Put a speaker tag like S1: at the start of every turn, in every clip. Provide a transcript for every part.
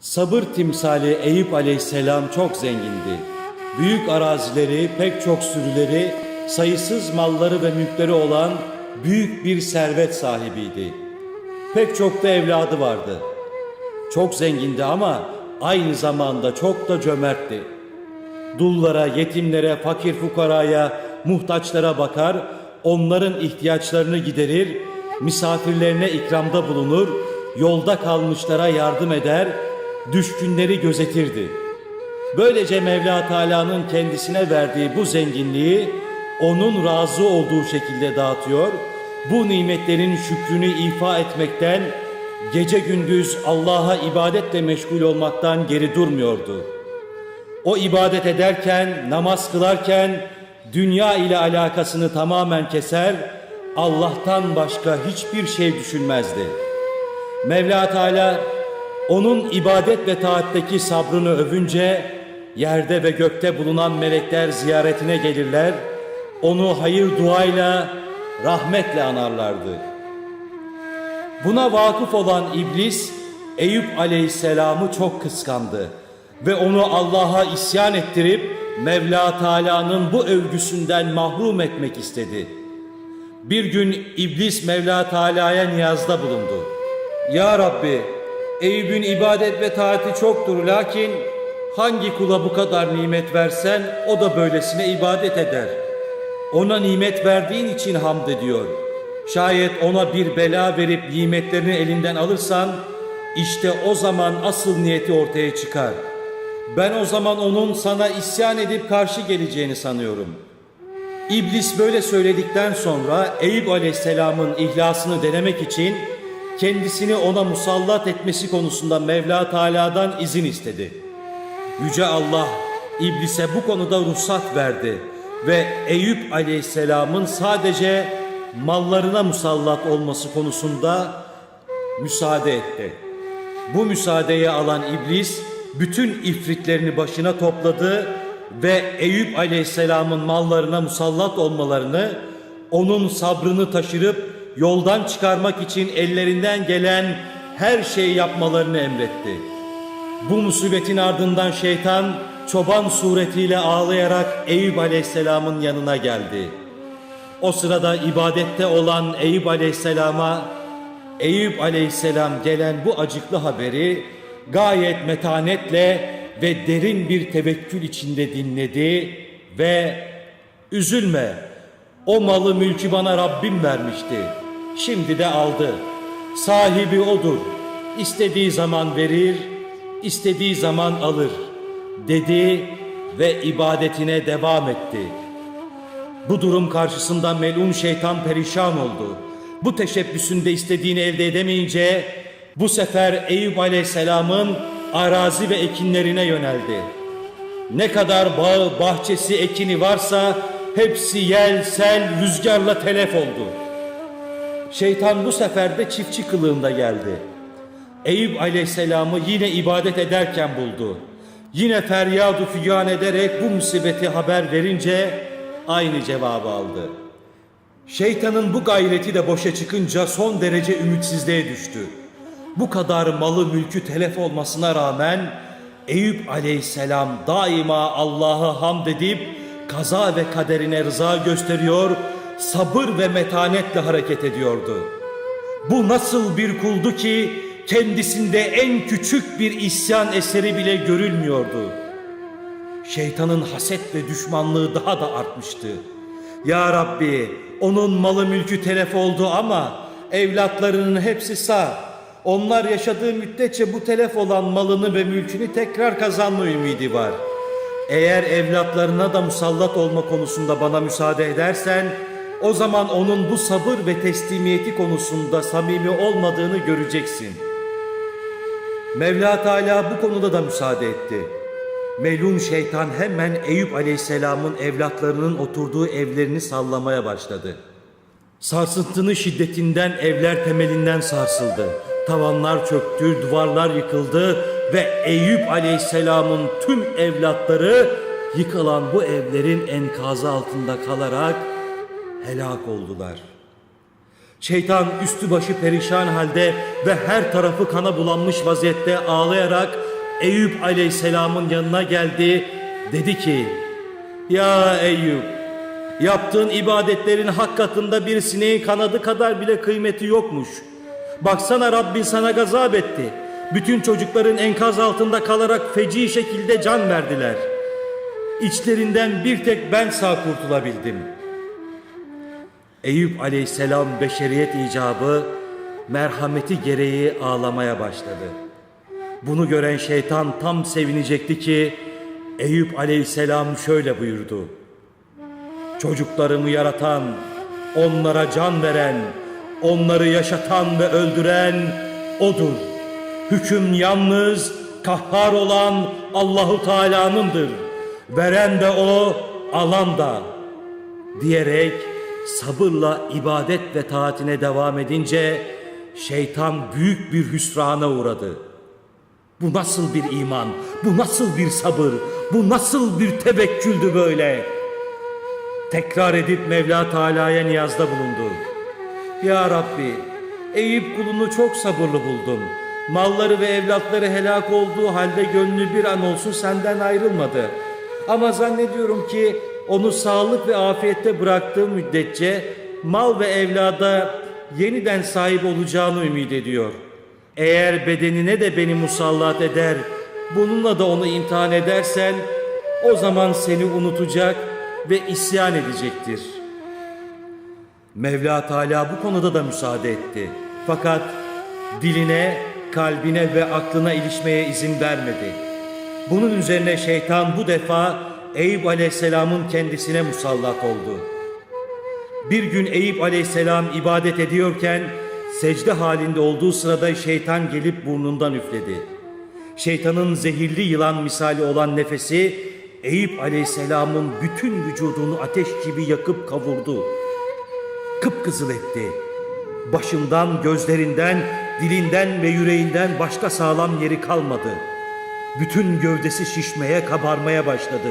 S1: Sabır timsali Eyüp aleyhisselam çok zengindi. Büyük arazileri, pek çok sürüleri, sayısız malları ve mülkleri olan büyük bir servet sahibiydi. Pek çok da evladı vardı. Çok zengindi ama aynı zamanda çok da cömertti. Dullara, yetimlere, fakir fukaraya, muhtaçlara bakar, onların ihtiyaçlarını giderir, misafirlerine ikramda bulunur, yolda kalmışlara yardım eder, düşkünleri gözetirdi. Böylece Mevla Teala'nın kendisine verdiği bu zenginliği onun razı olduğu şekilde dağıtıyor, bu nimetlerin şükrünü ifa etmekten, gece gündüz Allah'a ibadetle meşgul olmaktan geri durmuyordu.'' O ibadet ederken, namaz kılarken dünya ile alakasını tamamen keser, Allah'tan başka hiçbir şey düşünmezdi. Mevla Teala onun ibadet ve taatteki sabrını övünce yerde ve gökte bulunan melekler ziyaretine gelirler, onu hayır duayla, rahmetle anarlardı. Buna vakıf olan iblis Eyüp aleyhisselamı çok kıskandı ve onu Allah'a isyan ettirip Mevla Teala'nın bu övgüsünden mahrum etmek istedi. Bir gün iblis Mevla Teala'ya niyazda bulundu. Ya Rabbi, Eyüp'ün ibadet ve taati çoktur lakin hangi kula bu kadar nimet versen o da böylesine ibadet eder. Ona nimet verdiğin için hamd ediyor. Şayet ona bir bela verip nimetlerini elinden alırsan işte o zaman asıl niyeti ortaya çıkar. Ben o zaman onun sana isyan edip karşı geleceğini sanıyorum. İblis böyle söyledikten sonra Eyüp Aleyhisselam'ın ihlasını denemek için kendisini ona musallat etmesi konusunda Mevla Teala'dan izin istedi. Yüce Allah İblise bu konuda ruhsat verdi ve Eyüp Aleyhisselam'ın sadece mallarına musallat olması konusunda müsaade etti. Bu müsaadeyi alan iblis bütün ifritlerini başına topladı ve Eyüp Aleyhisselam'ın mallarına musallat olmalarını, onun sabrını taşırıp yoldan çıkarmak için ellerinden gelen her şeyi yapmalarını emretti. Bu musibetin ardından şeytan çoban suretiyle ağlayarak Eyüp Aleyhisselam'ın yanına geldi. O sırada ibadette olan Eyüp Aleyhisselam'a Eyüp Aleyhisselam gelen bu acıklı haberi gayet metanetle ve derin bir tevekkül içinde dinledi ve üzülme o malı mülkü bana Rabbim vermişti. Şimdi de aldı. Sahibi odur. İstediği zaman verir, istediği zaman alır dedi ve ibadetine devam etti. Bu durum karşısında melun şeytan perişan oldu. Bu teşebbüsünde istediğini elde edemeyince bu sefer Eyüp Aleyhisselam'ın arazi ve ekinlerine yöneldi. Ne kadar bağı, bahçesi, ekini varsa hepsi yel, sel, rüzgarla telef oldu. Şeytan bu sefer de çiftçi kılığında geldi. Eyüp Aleyhisselam'ı yine ibadet ederken buldu. Yine feryadu figan ederek bu musibeti haber verince aynı cevabı aldı. Şeytanın bu gayreti de boşa çıkınca son derece ümitsizliğe düştü. Bu kadar malı mülkü telef olmasına rağmen Eyüp aleyhisselam daima Allah'a hamd edip kaza ve kaderine rıza gösteriyor, sabır ve metanetle hareket ediyordu. Bu nasıl bir kuldu ki kendisinde en küçük bir isyan eseri bile görülmüyordu. Şeytanın haset ve düşmanlığı daha da artmıştı. Ya Rabbi onun malı mülkü telef oldu ama evlatlarının hepsi sağ. Onlar yaşadığı müddetçe bu telef olan malını ve mülkünü tekrar kazanma ümidi var. Eğer evlatlarına da musallat olma konusunda bana müsaade edersen, o zaman onun bu sabır ve teslimiyeti konusunda samimi olmadığını göreceksin. Mevla Teala bu konuda da müsaade etti. Melun şeytan hemen Eyüp Aleyhisselam'ın evlatlarının oturduğu evlerini sallamaya başladı. Sarsıntının şiddetinden evler temelinden sarsıldı. Tavanlar çöktü, duvarlar yıkıldı ve Eyüp Aleyhisselam'ın tüm evlatları yıkılan bu evlerin enkazı altında kalarak helak oldular. Şeytan üstü başı perişan halde ve her tarafı kana bulanmış vaziyette ağlayarak Eyüp aleyhisselamın yanına geldi. Dedi ki, Ya Eyüp, yaptığın ibadetlerin hak katında bir sineğin kanadı kadar bile kıymeti yokmuş. Baksana Rabbin sana gazap etti. Bütün çocukların enkaz altında kalarak feci şekilde can verdiler. İçlerinden bir tek ben sağ kurtulabildim. Eyüp aleyhisselam beşeriyet icabı merhameti gereği ağlamaya başladı. Bunu gören şeytan tam sevinecekti ki Eyüp aleyhisselam şöyle buyurdu. Çocuklarımı yaratan, onlara can veren, onları yaşatan ve öldüren O'dur. Hüküm yalnız kahhar olan Allahu Teala'nındır. Veren de O, alan da. Diyerek sabırla ibadet ve taatine devam edince şeytan büyük bir hüsrana uğradı. Bu nasıl bir iman, bu nasıl bir sabır, bu nasıl bir tevekküldü böyle? Tekrar edip Mevla Teala'ya niyazda bulundu. Ya Rabbi, Eyüp kulunu çok sabırlı buldum. Malları ve evlatları helak olduğu halde gönlü bir an olsun senden ayrılmadı. Ama zannediyorum ki onu sağlık ve afiyette bıraktığı müddetçe mal ve evlada yeniden sahip olacağını ümit ediyor. Eğer bedenine de beni musallat eder, bununla da onu imtihan edersen, o zaman seni unutacak ve isyan edecektir. Mevla Teala bu konuda da müsaade etti. Fakat diline, kalbine ve aklına ilişmeye izin vermedi. Bunun üzerine şeytan bu defa Eyüp Aleyhisselam'ın kendisine musallat oldu. Bir gün Eyüp Aleyhisselam ibadet ediyorken secde halinde olduğu sırada şeytan gelip burnundan üfledi. Şeytanın zehirli yılan misali olan nefesi Eyüp Aleyhisselam'ın bütün vücudunu ateş gibi yakıp kavurdu. Kıpkızıl etti. Başından, gözlerinden, dilinden ve yüreğinden başka sağlam yeri kalmadı. Bütün gövdesi şişmeye, kabarmaya başladı.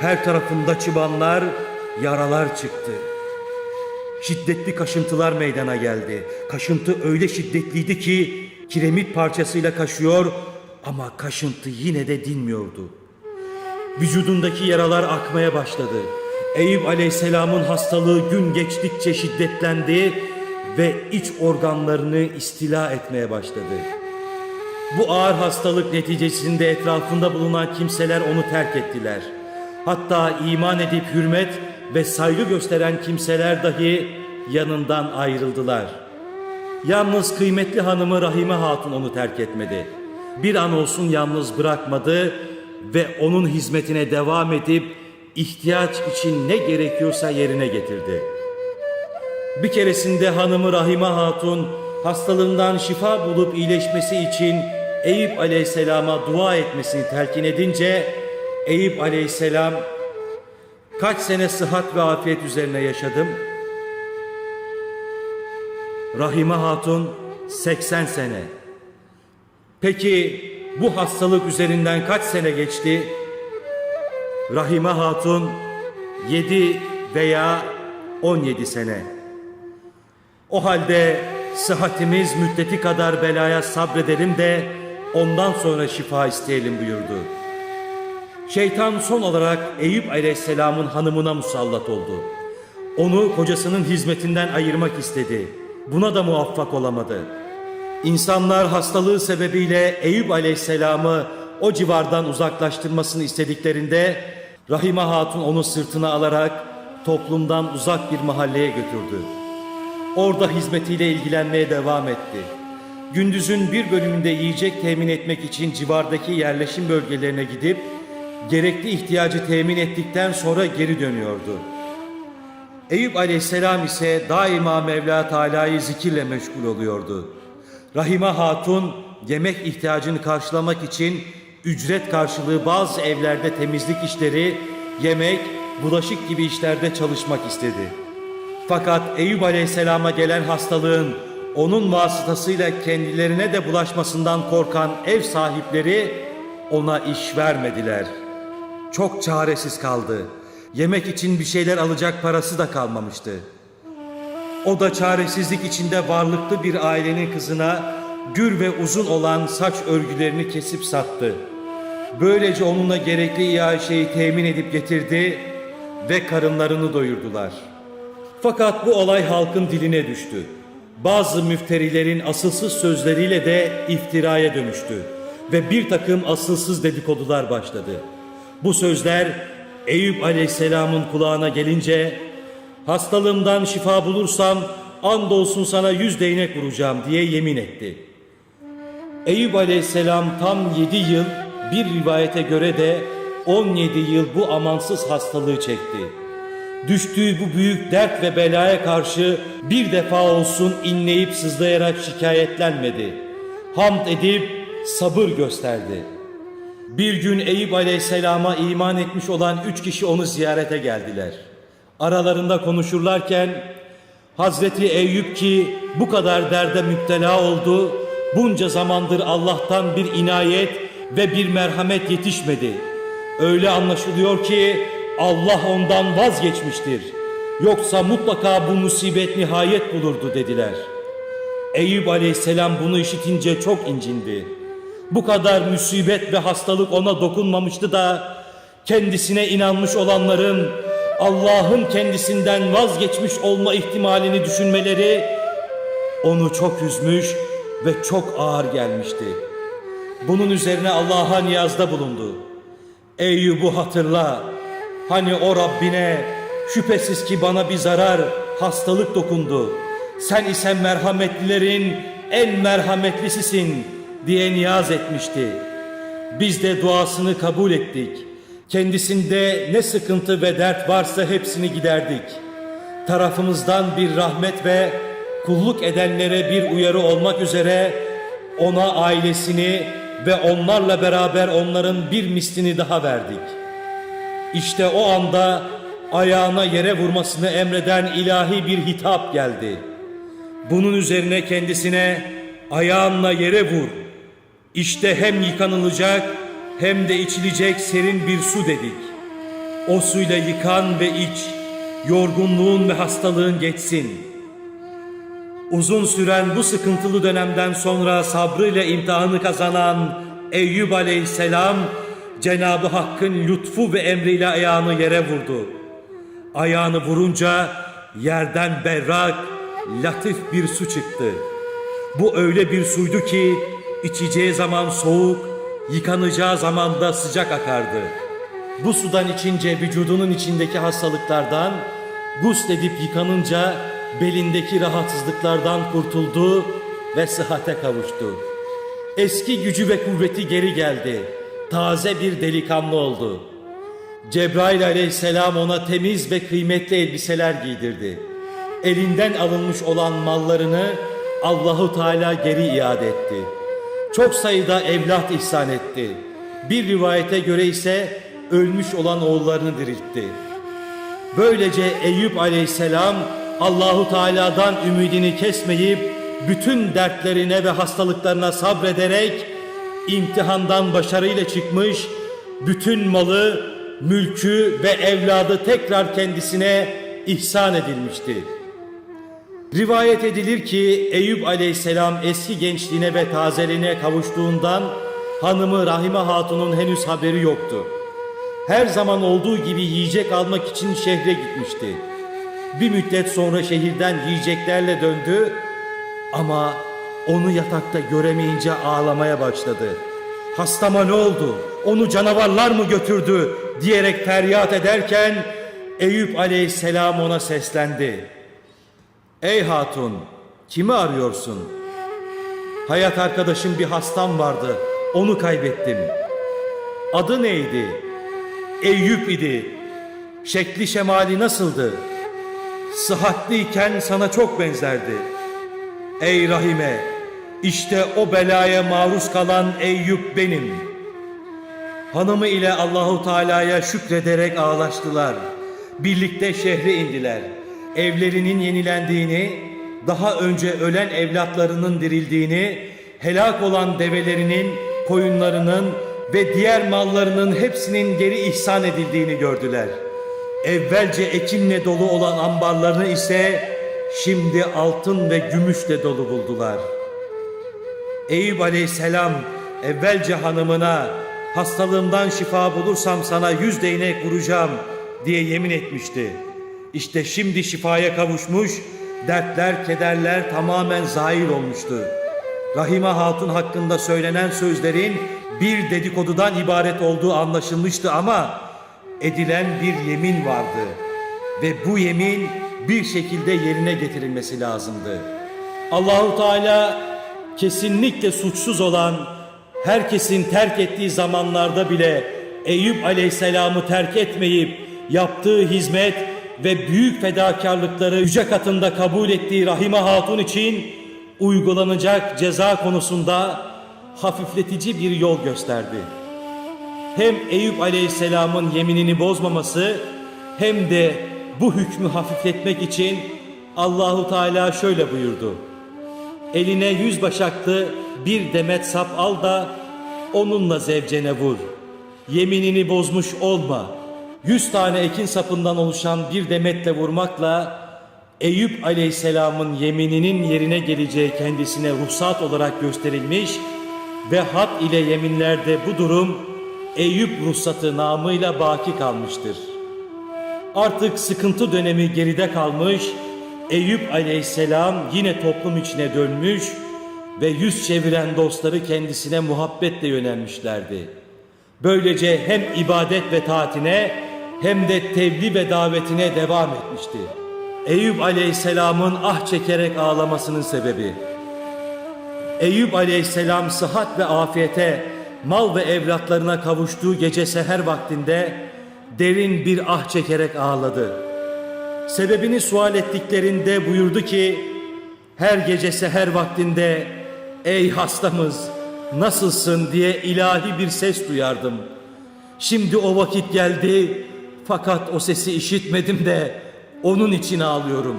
S1: Her tarafında çıbanlar, yaralar çıktı. Şiddetli kaşıntılar meydana geldi. Kaşıntı öyle şiddetliydi ki kiremit parçasıyla kaşıyor ama kaşıntı yine de dinmiyordu. Vücudundaki yaralar akmaya başladı. Eyüp Aleyhisselam'ın hastalığı gün geçtikçe şiddetlendi ve iç organlarını istila etmeye başladı. Bu ağır hastalık neticesinde etrafında bulunan kimseler onu terk ettiler. Hatta iman edip hürmet ve saygı gösteren kimseler dahi yanından ayrıldılar. Yalnız kıymetli hanımı Rahime Hatun onu terk etmedi. Bir an olsun yalnız bırakmadı ve onun hizmetine devam edip ihtiyaç için ne gerekiyorsa yerine getirdi. Bir keresinde hanımı Rahime Hatun hastalığından şifa bulup iyileşmesi için Eyüp Aleyhisselam'a dua etmesini telkin edince Eyüp Aleyhisselam kaç sene sıhhat ve afiyet üzerine yaşadım? Rahime Hatun 80 sene. Peki bu hastalık üzerinden kaç sene geçti? Rahime Hatun 7 veya 17 sene. O halde sıhhatimiz müddeti kadar belaya sabredelim de ondan sonra şifa isteyelim buyurdu. Şeytan son olarak Eyüp Aleyhisselam'ın hanımına musallat oldu. Onu kocasının hizmetinden ayırmak istedi. Buna da muvaffak olamadı. İnsanlar hastalığı sebebiyle Eyüp Aleyhisselam'ı o civardan uzaklaştırmasını istediklerinde Rahime Hatun onu sırtına alarak toplumdan uzak bir mahalleye götürdü. Orada hizmetiyle ilgilenmeye devam etti. Gündüzün bir bölümünde yiyecek temin etmek için civardaki yerleşim bölgelerine gidip gerekli ihtiyacı temin ettikten sonra geri dönüyordu. Eyüp aleyhisselam ise daima Mevla Teala'yı zikirle meşgul oluyordu. Rahime Hatun yemek ihtiyacını karşılamak için ücret karşılığı bazı evlerde temizlik işleri, yemek, bulaşık gibi işlerde çalışmak istedi. Fakat Eyüp Aleyhisselam'a gelen hastalığın onun vasıtasıyla kendilerine de bulaşmasından korkan ev sahipleri ona iş vermediler. Çok çaresiz kaldı. Yemek için bir şeyler alacak parası da kalmamıştı. O da çaresizlik içinde varlıklı bir ailenin kızına gür ve uzun olan saç örgülerini kesip sattı. Böylece onunla gerekli iaşeyi temin edip getirdi ve karınlarını doyurdular. Fakat bu olay halkın diline düştü. Bazı müfterilerin asılsız sözleriyle de iftiraya dönüştü ve bir takım asılsız dedikodular başladı. Bu sözler Eyüp Aleyhisselam'ın kulağına gelince hastalığımdan şifa bulursam andolsun sana yüz değnek vuracağım diye yemin etti. Eyüp Aleyhisselam tam 7 yıl bir rivayete göre de 17 yıl bu amansız hastalığı çekti. Düştüğü bu büyük dert ve belaya karşı bir defa olsun inleyip sızlayarak şikayetlenmedi. Hamd edip sabır gösterdi. Bir gün Eyüp Aleyhisselam'a iman etmiş olan üç kişi onu ziyarete geldiler. Aralarında konuşurlarken Hazreti Eyüp ki bu kadar derde müptela oldu, bunca zamandır Allah'tan bir inayet ve bir merhamet yetişmedi. Öyle anlaşılıyor ki Allah ondan vazgeçmiştir. Yoksa mutlaka bu musibet nihayet bulurdu dediler. Eyüp aleyhisselam bunu işitince çok incindi. Bu kadar musibet ve hastalık ona dokunmamıştı da kendisine inanmış olanların Allah'ın kendisinden vazgeçmiş olma ihtimalini düşünmeleri onu çok üzmüş ve çok ağır gelmişti. Bunun üzerine Allah'a niyazda bulundu. Eyyub'u hatırla. Hani o Rabbine şüphesiz ki bana bir zarar, hastalık dokundu. Sen ise merhametlilerin en merhametlisisin diye niyaz etmişti. Biz de duasını kabul ettik. Kendisinde ne sıkıntı ve dert varsa hepsini giderdik. Tarafımızdan bir rahmet ve kulluk edenlere bir uyarı olmak üzere ona ailesini ve onlarla beraber onların bir mislini daha verdik. İşte o anda ayağına yere vurmasını emreden ilahi bir hitap geldi. Bunun üzerine kendisine ayağınla yere vur. İşte hem yıkanılacak hem de içilecek serin bir su dedik. O suyla yıkan ve iç, yorgunluğun ve hastalığın geçsin.'' Uzun süren bu sıkıntılı dönemden sonra sabrıyla imtihanı kazanan Eyüp Aleyhisselam Cenabı Hakk'ın lütfu ve emriyle ayağını yere vurdu. Ayağını vurunca yerden berrak, latif bir su çıktı. Bu öyle bir suydu ki içeceği zaman soğuk, yıkanacağı zaman da sıcak akardı. Bu sudan içince vücudunun içindeki hastalıklardan, gusledip yıkanınca belindeki rahatsızlıklardan kurtuldu ve sıhhate kavuştu. Eski gücü ve kuvveti geri geldi. Taze bir delikanlı oldu. Cebrail aleyhisselam ona temiz ve kıymetli elbiseler giydirdi. Elinden alınmış olan mallarını Allahu Teala geri iade etti. Çok sayıda evlat ihsan etti. Bir rivayete göre ise ölmüş olan oğullarını diriltti. Böylece Eyüp aleyhisselam Allahu Teala'dan ümidini kesmeyip bütün dertlerine ve hastalıklarına sabrederek imtihandan başarıyla çıkmış, bütün malı, mülkü ve evladı tekrar kendisine ihsan edilmişti. Rivayet edilir ki Eyüp aleyhisselam eski gençliğine ve tazeliğine kavuştuğundan hanımı Rahime Hatun'un henüz haberi yoktu. Her zaman olduğu gibi yiyecek almak için şehre gitmişti. Bir müddet sonra şehirden yiyeceklerle döndü ama onu yatakta göremeyince ağlamaya başladı. Hastama ne oldu? Onu canavarlar mı götürdü? diyerek feryat ederken Eyüp aleyhisselam ona seslendi. Ey hatun, kimi arıyorsun? Hayat arkadaşım bir hastam vardı, onu kaybettim. Adı neydi? Eyüp idi. Şekli şemali nasıldı? Sıhhatliyken sana çok benzerdi. Ey Rahime, işte o belaya maruz kalan Eyüp benim. Hanımı ile Allahu Teala'ya şükrederek ağlaştılar. Birlikte şehre indiler. Evlerinin yenilendiğini, daha önce ölen evlatlarının dirildiğini, helak olan develerinin, koyunlarının ve diğer mallarının hepsinin geri ihsan edildiğini gördüler. Evvelce ekinle dolu olan ambarlarını ise şimdi altın ve gümüşle dolu buldular. Eyüp aleyhisselam evvelce hanımına hastalığımdan şifa bulursam sana yüz değnek vuracağım diye yemin etmişti. İşte şimdi şifaya kavuşmuş, dertler, kederler tamamen zahir olmuştu. Rahime Hatun hakkında söylenen sözlerin bir dedikodudan ibaret olduğu anlaşılmıştı ama edilen bir yemin vardı ve bu yemin bir şekilde yerine getirilmesi lazımdı. Allahu Teala kesinlikle suçsuz olan herkesin terk ettiği zamanlarda bile Eyüp Aleyhisselam'ı terk etmeyip yaptığı hizmet ve büyük fedakarlıkları yüce katında kabul ettiği Rahime Hatun için uygulanacak ceza konusunda hafifletici bir yol gösterdi. Hem Eyüp Aleyhisselam'ın yeminini bozmaması hem de bu hükmü hafifletmek için Allahu Teala şöyle buyurdu. Eline yüz başaklı bir demet sap al da onunla zevcene vur. Yeminini bozmuş olma. Yüz tane ekin sapından oluşan bir demetle vurmakla Eyüp Aleyhisselam'ın yemininin yerine geleceği kendisine ruhsat olarak gösterilmiş ve hat ile yeminlerde bu durum Eyüp ruhsatı namıyla baki kalmıştır. Artık sıkıntı dönemi geride kalmış, Eyüp aleyhisselam yine toplum içine dönmüş ve yüz çeviren dostları kendisine muhabbetle yönelmişlerdi. Böylece hem ibadet ve taatine hem de tebliğ ve davetine devam etmişti. Eyüp aleyhisselamın ah çekerek ağlamasının sebebi. Eyüp aleyhisselam sıhhat ve afiyete, mal ve evlatlarına kavuştuğu gece seher vaktinde derin bir ah çekerek ağladı. Sebebini sual ettiklerinde buyurdu ki, her gece seher vaktinde ey hastamız nasılsın diye ilahi bir ses duyardım. Şimdi o vakit geldi fakat o sesi işitmedim de onun için ağlıyorum.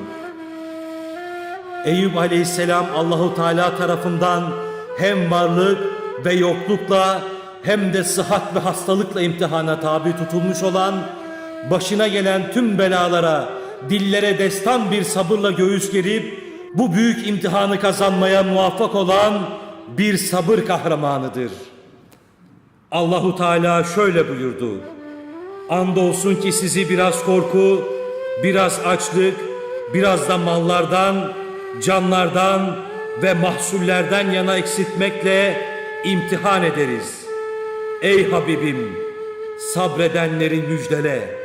S1: Eyüp Aleyhisselam Allahu Teala tarafından hem varlık ve yoklukla hem de sıhhat ve hastalıkla imtihana tabi tutulmuş olan başına gelen tüm belalara dillere destan bir sabırla göğüs gerip bu büyük imtihanı kazanmaya muvaffak olan bir sabır kahramanıdır. Allahu Teala şöyle buyurdu. Andolsun ki sizi biraz korku, biraz açlık, biraz da mallardan, canlardan ve mahsullerden yana eksiltmekle imtihan ederiz. Ey Habibim, sabredenleri müjdele.''